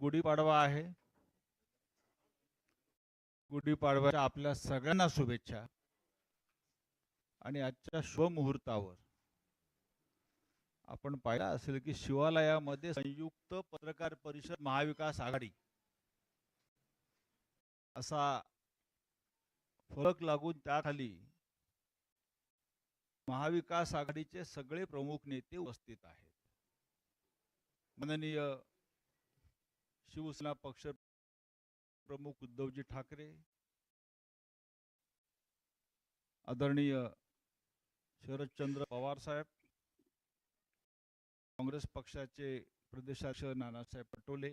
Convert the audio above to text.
गुढीपाडवा आहे. गुढीपाडव्याच्या आपल्या सगळ्यांना शुभेच्छा. आणि आजच्या शुभमुहूर्तावर आपण पाहिलं असेल की शिवालयामध्ये संयुक्त पत्रकार परिषद महाविकास आघाडी असा फरक लागून त्याखाली महाविकास आघाडीचे सगळे प्रमुख नेते उपस्थित आहेत. माननीय शिवसेना पक्ष प्रमुख उद्धवजी ठाकरे आदरणीय शरदचंद्र पवार साहेब काँग्रेस पक्षाचे प्रदेशाध्यक्ष नानासाहेब पटोले